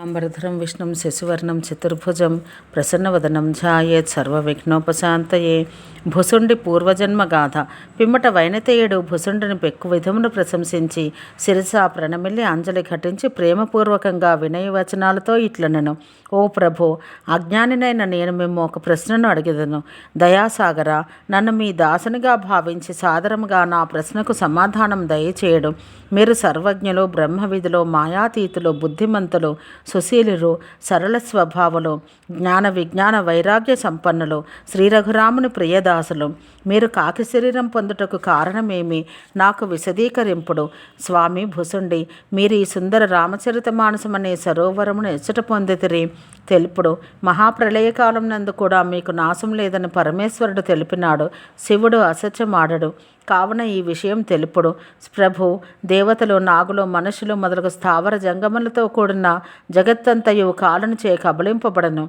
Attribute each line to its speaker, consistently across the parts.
Speaker 1: లాంబరధరం విష్ణుం శశివర్ణం చతుర్భుజం ప్రసన్నవదనం ఝాయేత్ సర్వవిఘ్నోపశాంతయే భుసుండి పూర్వజన్మ గాథ పిమ్మట వైనతేయుడు భుసుండిని పెక్కు విధమును ప్రశంసించి శిరస ప్రణమిల్లి అంజలి ఘటించి ప్రేమపూర్వకంగా వినయవచనాలతో ఇట్లనను. ఓ ప్రభు అజ్ఞానినైన నేను మేము ఒక ప్రశ్నను అడిగేదను. దయాసాగర నన్ను మీ దాసునిగా భావించి సాదరముగా నా ప్రశ్నకు సమాధానం దయచేయడం. మీరు సర్వజ్ఞులు బ్రహ్మవిధులు మాయాతీతులు బుద్ధిమంతులు సుశీలురు సరళ స్వభావులు జ్ఞాన విజ్ఞాన వైరాగ్య సంపన్నులు శ్రీ రఘురాముని ప్రియదాసులు. మీరు కాకి శరీరం పొందుటకు కారణమేమి? నాకు విశదీకరింపుడు. స్వామి భుసుండి మీరు ఈ సుందర రామచరిత మానసమనే సరోవరమును ఎచ్చట పొందితిరి. తెలుపుడు మహాప్రళయకాలం నందు కూడా మీకు నాశం లేదని పరమేశ్వరుడు తెలిపినాడు. శివుడు అసత్యమాడడు. కావున ఈ విషయం తెలుపుడు. ప్రభు దేవతలు నాగులు మనుషులు మొదలగు స్థావర జంగములతో కూడిన జగత్తంతయు కాలను చే కబలింపబడను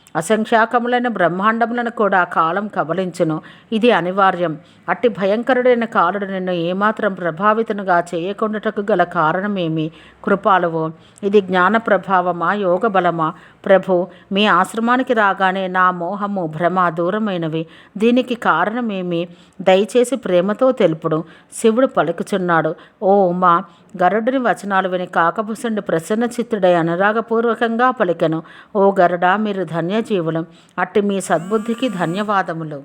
Speaker 1: అసంఖ్యాకములైన బ్రహ్మాండములను కూడా కాలం కబలించును. ఇది అనివార్యం. అట్టి భయంకరుడైన కాలుడు నిన్ను ఏమాత్రం ప్రభావితనుగా చేయకుండాటకు గల కారణమేమి? కృపాలువు ఇది జ్ఞాన ప్రభావమా యోగ బలమా ప్రభు మీ ఆశ్రమానికి రాగానే నా మోహము భ్రమ దూరమైనవి. దీనికి కారణమేమి? దయచేసి ప్రేమతో తెలుపుడు. శివుడు పలుకుచున్నాడు. ఓ ఉమా గరుడుని వచనాలు విని కాకభుసుండి ప్రసన్న చిత్తుడై అనురాగపూర్వకంగా పలికెను. ఓ గరుడా మీరు ధన్య ధన్యజీవులం అట్టి మీ సద్బుద్ధికి ధన్యవాదములు.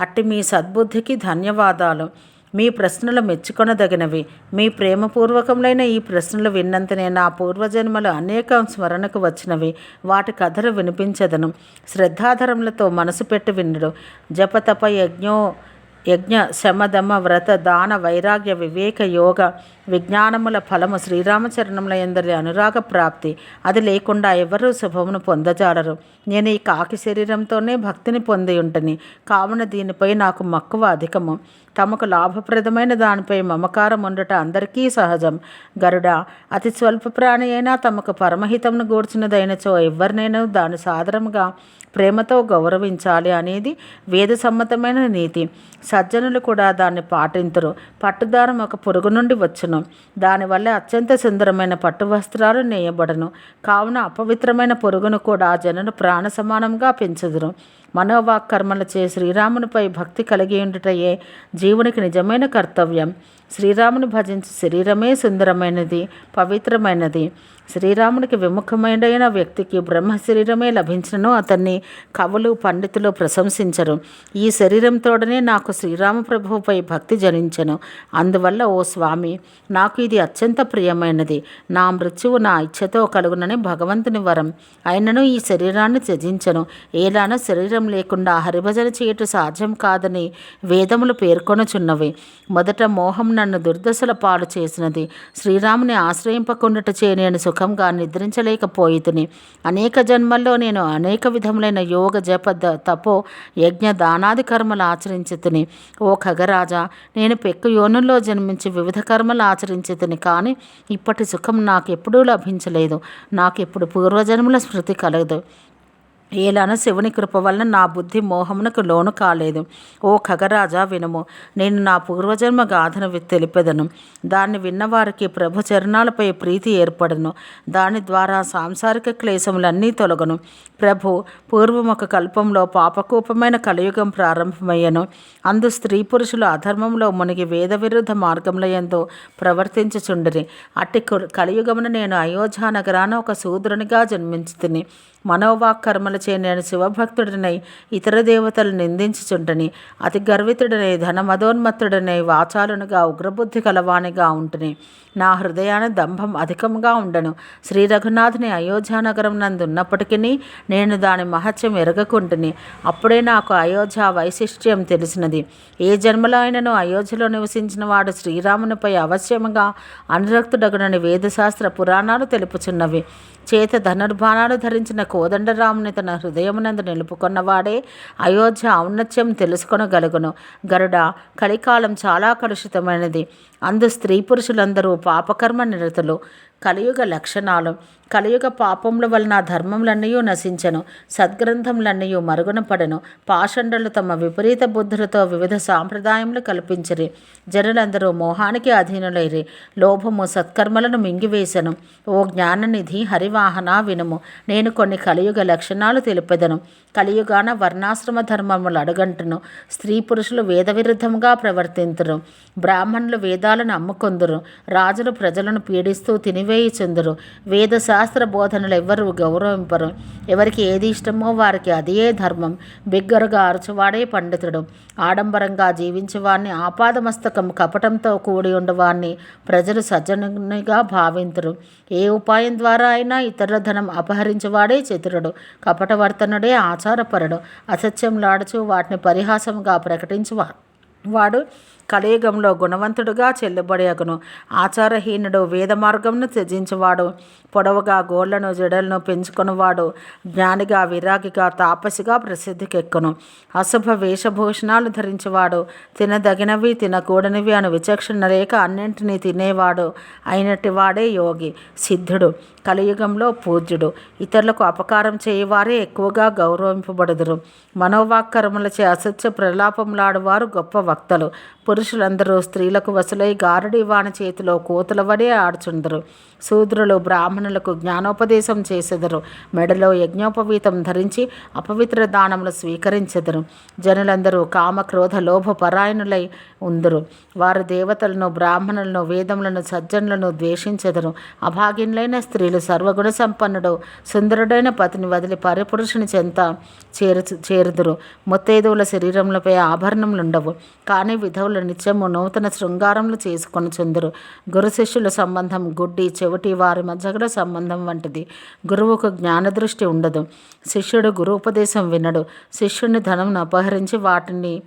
Speaker 1: అట్టి మీ సద్బుద్ధికి ధన్యవాదాలు. మీ ప్రశ్నలు మెచ్చుకొనదగినవి. మీ ప్రేమపూర్వకములైన ఈ ప్రశ్నలు విన్నంతనే నా పూర్వజన్మలు అనేక స్మరణకు వచ్చినవి. వాటి కథలు వినిపించదను. శ్రద్ధాధరములతో మనసు పెట్టి వినడు. జపతప యజ్ఞో యజ్ఞ శమధమ వ్రత దాన వైరాగ్య వివేక యోగ విజ్ఞానముల ఫలము శ్రీరామచరణముల ఎందరి అనురాగ ప్రాప్తి. అది లేకుండా ఎవరూ శుభమును పొందజాలరు నేను ఈ కాకి శరీరంతోనే భక్తిని పొంది ఉంటని కావున దీనిపై నాకు మక్కువ అధికము. తమకు లాభప్రదమైన దానిపై మమకారం ఉండట అందరికీ సహజం. గరుడ అతి స్వల్ప ప్రాణి అయినా తమకు పరమహితమును గూర్చినదైనచో ఎవరినైనా దాని సాధారణంగా ప్రేమతో గౌరవించాలి అనేది వేద సమ్మతమైన నీతి. సజ్జనులు కూడా దాన్ని పాటించరు పట్టుదారం ఒక పురుగు నుండి వచ్చును. దానివల్ల అత్యంత సుందరమైన పట్టు వస్త్రాలు నేయబడను. కావున అపవిత్రమైన పురుగును కూడా జనులు ప్రాణ సమానంగా పెంచుదురు. మనోవాక్ కర్మలచే శ్రీరామునిపై భక్తి కలిగి ఉండుటయే జీవునికి నిజమైన కర్తవ్యం. శ్రీరాముని భజించి శరీరమే సుందరమైనది పవిత్రమైనది. శ్రీరామునికి విముఖమైన వ్యక్తికి బ్రహ్మ శరీరమే లభించను అతన్ని కవులు పండితులు ప్రశంసించరు. ఈ శరీరంతోడనే నాకు శ్రీరామ ప్రభువుపై భక్తి జనించను. అందువల్ల ఓ స్వామి నాకు ఇది అత్యంత ప్రియమైనది. నా మృత్యువు నా ఇచ్ఛతో కలుగునని భగవంతుని వరం. అయినను ఈ శరీరాన్ని త్యజించను. ఏలానో శరీరం లేకుండా హరిభజన చేయటం సాధ్యం కాదని వేదములు పేర్కొనుచున్నవి. మొదట మోహం నన్ను దుర్దశల పాలు చేసినది. శ్రీరాముని ఆశ్రయింపకుండాట చే నేను సుఖంగా నిద్రించలేకపోయితిని. అనేక జన్మల్లో నేను అనేక విధములైన యోగ జప ద- తపో యజ్ఞ దానాది కర్మలు ఆచరించితిని. ఓ ఖగరాజా నేను పెక్కు యోనుల్లో జన్మించి వివిధ కర్మలు ఆచరించితిని కానీ ఇప్పటి సుఖం నాకు ఎప్పుడూ లభించలేదు. నాకు ఇప్పుడు పూర్వజన్మల స్మృతి కలగదు. ఏలాను శివుని కృప వలన నా బుద్ధి మోహమునకు లోను కాలేదు. ఓ ఖగరాజా వినుము నేను నా పూర్వజన్మ గాథను తెలిపెదను. దాన్ని విన్నవారికి ప్రభు చరణాలపై ప్రీతి ఏర్పడను. దాని ద్వారా సాంసారిక క్లేశములన్నీ తొలగను. ప్రభు పూర్వం ఒక కల్పంలో పాపకూపమైన కలియుగం ప్రారంభమయ్యను. అందు స్త్రీ పురుషులు అధర్మంలో మునిగి వేద విరుద్ధ మార్గంలో ఎందు ప్రవర్తించుచుండిరి. అట్టి కు- కలియుగమున నేను అయోధ్య నగరాన ఒక శూద్రునిగా జన్మించుతుని. మనోవాక్ కర్మల మనోవాక్కర్మలచే నేను శివభక్తుడినై ఇతర దేవతలు నిందించుచుంటని అతి గర్వితుడనై ధనమదోన్మత్తుడనై వాచాలునుగా ఉగ్రబుద్ధి కలవానిగా ఉంటుని. నా హృదయాన దంభం అధికంగా ఉండను. శ్రీ రఘునాథుని అయోధ్యానగరం నందు ఉన్నప్పటికీ నేను దాని మహత్యం ఎరగకుంటుని. అప్పుడే నాకు అయోధ్య వైశిష్ట్యం తెలిసినది. ఏ జన్మలో అయినను అయోధ్యలో నివసించిన వాడు శ్రీరామునిపై అవశ్యముగా అనురక్తుడగునని వేదశాస్త్ర పురాణాలు తెలుపుచున్నవి. చేత ధనుర్బాణాలు ధరించిన కోదండరాముని తన హృదయమునందు నిలుపుకున్నవాడే అయోధ్య ఔన్నత్యం తెలుసుకొనగలుగును. గరుడ కలికాలం చాలా కలుషితమైనది. అందు స్త్రీ పురుషులందరూ పాపకర్మ నిరతులు. కలియుగ లక్షణాలు. కలియుగ పాపముల వలన ధర్మములన్నీ నశించను సద్గ్రంథములన్నీ మరుగున పడను పాషండలు తమ విపరీత బుద్ధులతో వివిధ సాంప్రదాయములు కల్పించిరి. జనులందరూ మోహానికి అధీనులైరి. లోభము సత్కర్మలను మింగివేశను ఓ జ్ఞాననిధి హరివాహన వినుము. నేను కొన్ని కలియుగ లక్షణాలు తెలిపెదను. కలియుగాన వర్ణాశ్రమ ధర్మములు అడుగంటును. స్త్రీ పురుషులు వేదవిరుద్ధంగా ప్రవర్తింతురు. బ్రాహ్మణులు వేదాలను అమ్ముకొందురు. రాజులు ప్రజలను పీడిస్తూ తినివేయుచుందురు. వేద శాస్త్ర బోధనలు ఎవ్వరు గౌరవింపరు. ఎవరికి ఏది ఇష్టమో వారికి అదే ధర్మం. బిగ్గరగా అరచువాడే పండితుడు. ఆడంబరంగా జీవించేవాడిని ఆపాదమస్తకం కపటంతో కూడి ఉండవాన్ని ప్రజలు సజ్జనునిగా భావింతురు. ఏ ఉపాయం ద్వారా అయినా ఇతరుల ధనం అపహరించేవాడే చతురుడు. కపటవర్తనుడే ఆచారపరుడు. అసత్యంలాడుచు వాటిని పరిహాసంగా ప్రకటించువా వాడు కలియుగంలో గుణవంతుడుగా చెల్లుబడియగును ఆచారహీనుడు వేద మార్గంను త్యజించువాడు. పొడవుగా గోళ్ళను జడలను పెంచుకున్నవాడు జ్ఞానిగా విరాగిగా తాపసిగా ప్రసిద్ధికెక్కును. అశుభ వేషభూషణాలు ధరించేవాడు. తినదగినవి తినకూడనివి అని విచక్షణ లేక అన్నింటినీ తినేవాడు. అయినట్టి వాడే యోగి సిద్ధుడు కలియుగంలో పూజ్యుడు. ఇతరులకు అపకారం చేయవారే ఎక్కువగా గౌరవింపబడుదురు. మనోవాక్కరములచే అసత్య ప్రలాపములాడువారు గొప్ప వక్తలు. పురుషులందరూ స్త్రీలకు వసులై గారుడి వాన చేతిలో కోతుల వడే ఆడుచుందరు. శూద్రులు బ్రాహ్మణులకు జ్ఞానోపదేశం చేసెదరు. మెడలో యజ్ఞోపవీతం ధరించి అపవిత్ర దానములు స్వీకరించెదరు. జనులందరూ కామ క్రోధ లోభ పరాయణులై ఉందరు. వారు దేవతలను బ్రాహ్మణులను వేదములను సజ్జనులను ద్వేషించెదరు. అభాగ్యులైన స్త్రీలు సర్వగుణ సంపన్నుడు సుందరుడైన పతిని వదిలి పరిపురుషుని చెంత చేరు చేరుదురు. ముత్తైదువుల శరీరములపై ఆభరణములుండవు. కానీ విధవులు నిత్యము నూతన శృంగారములు చేసుకొని చుందరు. గురు శిష్యుల సంబంధం గుడ్డి చెవిటి వారి మధ్య కూడా సంబంధం వంటిది. గురువుకు జ్ఞానదృష్టి ఉండదు. శిష్యుడు గురుపదేశం వినడు. శిష్యుని ధనం అపహరించి వాటిని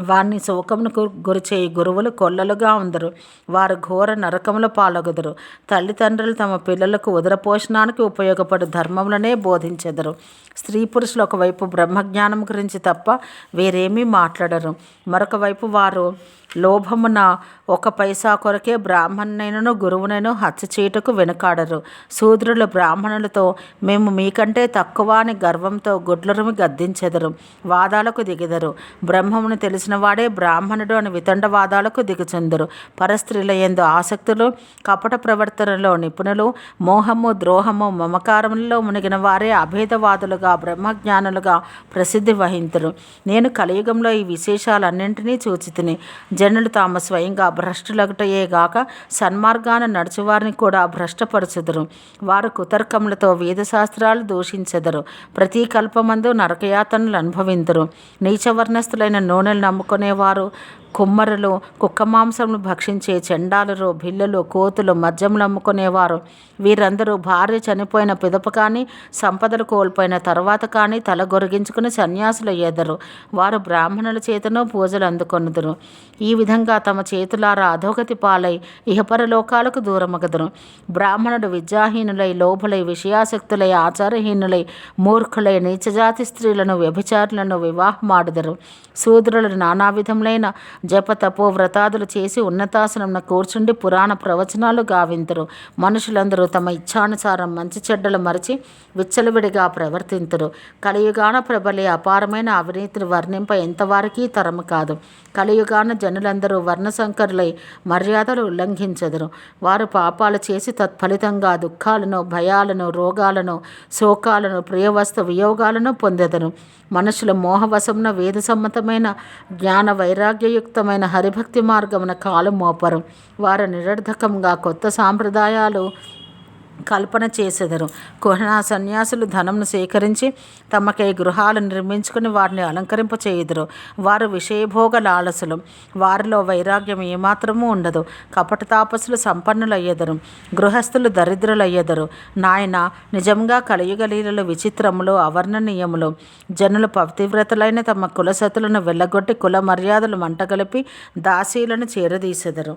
Speaker 1: వారిని శోకమునకు గురిచేయి గురువులు కొల్లలుగా ఉందరు. వారు ఘోర నరకముల పాలగుదరు. తల్లిదండ్రులు తమ పిల్లలకు ఉదరపోషణానికి ఉపయోగపడు ధర్మములనే బోధించెదరు. స్త్రీ పురుషులు ఒకవైపు బ్రహ్మజ్ఞానం గురించి తప్ప వేరేమీ మాట్లాడరు. మరొక వైపు వారు లోభమున ఒక పైసా కొరకే బ్రాహ్మణునైనను గురువునైనా హత్య చేయుటకు వెనుకాడరు. శూద్రులు బ్రాహ్మణులతో మేము మీకంటే తక్కువ అని గర్వంతో గుడ్లరుమి గద్దించెదరు వాదాలకు దిగెదరు. బ్రహ్మమును తెలిసిన వాడే బ్రాహ్మణుడు అని వితండ వాదాలకు దిగుచెందరు. పరస్త్రీల ఎందు ఆసక్తులు కపట ప్రవర్తనలో నిపుణులు మోహము ద్రోహము మమకారములలో మునిగిన వారే అభేదవాదులుగా బ్రహ్మజ్ఞానులుగా ప్రసిద్ధి వహించరు నేను కలియుగంలో ఈ విశేషాలన్నింటినీ చూచితిని. జనులు తాము స్వయంగా భ్రష్టులగుటయే గాక సన్మార్గాన నడుచువారిని కూడా భ్రష్టపరచుదురు. వారు కుతర్కములతో వేదశాస్త్రాలు దూషించెదరు. ప్రతి కల్పమందు నరకయాతనలు అనుభవింతురు నీచవర్ణస్థులైన నూనెలు నమ్ముకునేవారు కుమ్మరులు కుక్క మాంసంను భక్షించే చెండాలురు బిల్లులు కోతులు మద్యములు అమ్ముకునేవారు. వీరందరూ భార్య చనిపోయిన పిదప కానీ సంపదలు కోల్పోయిన తర్వాత కానీ తల గొరిగించుకుని సన్యాసులు ఎదరు వారు బ్రాహ్మణుల చేతను పూజలు అందుకొనుదురు. ఈ విధంగా తమ చేతులారా అధోగతి పాలై ఇహపరలోకాలకు దూరమగదురు. బ్రాహ్మణుడు విద్యాహీనులై లోభులై విషయాసక్తులై ఆచారహీనులై మూర్ఖులై నీచజాతి స్త్రీలను వ్యభిచారులను వివాహమాడుదరు. శూద్రులు నానా విధములైన జప తపో వ్రతాదులు చేసి ఉన్నతాసనంన కూర్చుండి పురాణ ప్రవచనాలు గావింతురు. మనుషులందరూ తమ ఇచ్ఛానుసారం మంచి చెడ్డలు మరిచి విచ్చలవిడిగా ప్రవర్తింతురు. కలియుగాన ప్రబలి అపారమైన అవినీతిని వర్ణింప ఎంతవారికి తరము కాదు. కలియుగాన జనులందరూ వర్ణశంకరులై మర్యాదలు ఉల్లంఘించెదరు. వారు పాపాలు చేసి తత్ఫలితంగా దుఃఖాలను భయాలను రోగాలను శోకాలను ప్రియవస్తు వియోగాలను పొందెదరు. మనుషుల మోహవశమున వేద సమ్మతమైన జ్ఞాన వైరాగ్యయుక్తమైన హరిభక్తి మార్గమున కాలు మోపరు. వారు నిరర్ధకంగా కొత్త సాంప్రదాయాలు కల్పన చేసెదరు. కుహనా సన్యాసులు ధనంను సేకరించి తమకై గృహాలు నిర్మించుకుని వారిని అలంకరింప చేయుదురు వారు విషయభోగ లాలసులు. వారిలో వైరాగ్యం ఏమాత్రము ఉండదు. కపట తాపసులు సంపన్నులయ్యెదరు. గృహస్థులు దరిద్రులయ్యెదరు. నాయన నిజంగా కలియుగలీలలు విచిత్రములు అవర్ణనీయములు. జనులు పతివ్రతలైన తమ కులసతులను వెళ్ళగొట్టి కుల మర్యాదలు మంటగలిపి దాసీలను చేరదీసెదరు.